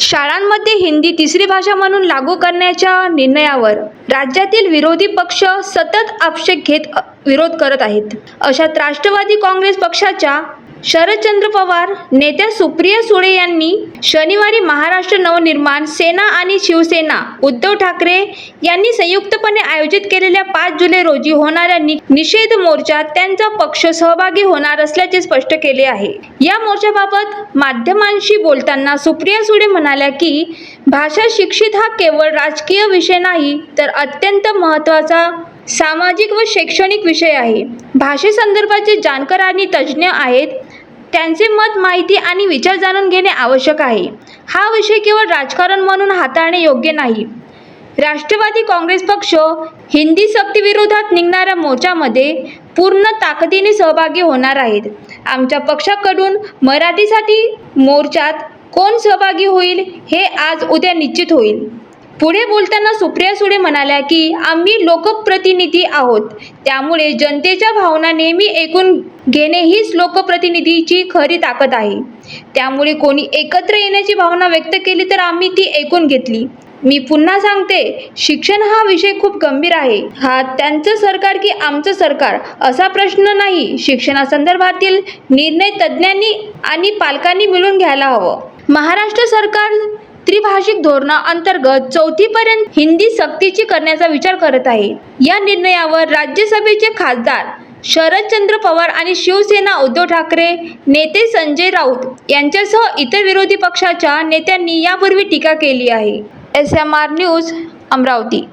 शाळांमध्ये हिंदी तिसरी भाषा म्हणून लागू करण्याच्या निर्णयावर राज्यातील विरोधी पक्ष सतत आक्षेप घेत विरोध करत आहेत. अशात राष्ट्रवादी काँग्रेस पक्षाच्या शरदचंद्र पवार नेत्या सुप्रिया सुळे यांनी शनिवारी महाराष्ट्र नवनिर्माण सेना आणि शिवसेना उद्धव ठाकरे यांनी संयुक्तपणे आयोजित केलेल्या पाच जुलै रोजी होणाऱ्या नि- निषेध मोर्चात त्यांचा पक्ष सहभागी होणार असल्याचे स्पष्ट केले आहे. या मोर्चाबाबत माध्यमांशी बोलताना सुप्रिया सुळे म्हणाल्या की भाषा शिक्षित हा केवळ राजकीय विषय नाही तर अत्यंत महत्त्वाचा सामाजिक व शैक्षणिक विषय आहे. भाषेसंदर्भाचे जाणकार आणि तज्ज्ञ आहेत त्यांचे मत माहिती आणि विचार जाणून घेणे आवश्यक आहे. हा विषय केवळ राजकारण म्हणून हाताळणे योग्य नाही. राष्ट्रवादी काँग्रेस पक्ष हिंदी सक्तीविरोधात निघणाऱ्या मोर्चामध्ये पूर्ण ताकदीने सहभागी होणार आहेत. आमच्या पक्षाकडून मराठीसाठी मोर्चात कोण सहभागी होईल हे आज उद्या निश्चित होईल. पुढे बोलताना सुप्रिया सुळे म्हणाल्या की आम्ही लोकप्रतिनिधी आहोत. त्यामुळे जनतेच्या भावना नेहमी ऐकून घेणे हीच लोकप्रतिनिधीची खरी ताकद आहे. त्यामुळे कोणी एकत्र येण्याची भावना व्यक्त केली तर आम्ही ती ऐकून घेतली. मी पुन्हा सांगते शिक्षण हा विषय खूप गंभीर आहे. हा त्यांचं सरकार की आमचं सरकार? असा प्रश्न नाही. शिक्षणासंदर्भातील निर्णय तज्ज्ञांनी आणि पालकांनी मिळून घ्यायला हवं. महाराष्ट्र सरकार त्रिभाषिक धोरणा अंतर्गत चौथीपर्यंत हिंदी सक्तीची करण्याचा विचार करत आहे या निर्णयावर राज्यसभेचे खासदार शरदचंद्र पवार आणि शिवसेना उद्धव ठाकरे नेते संजय राऊत यांच्यासह इतर विरोधी पक्षाच्या नेत्यांनी यापूर्वी टीका केली आहे. S M R news Amravati.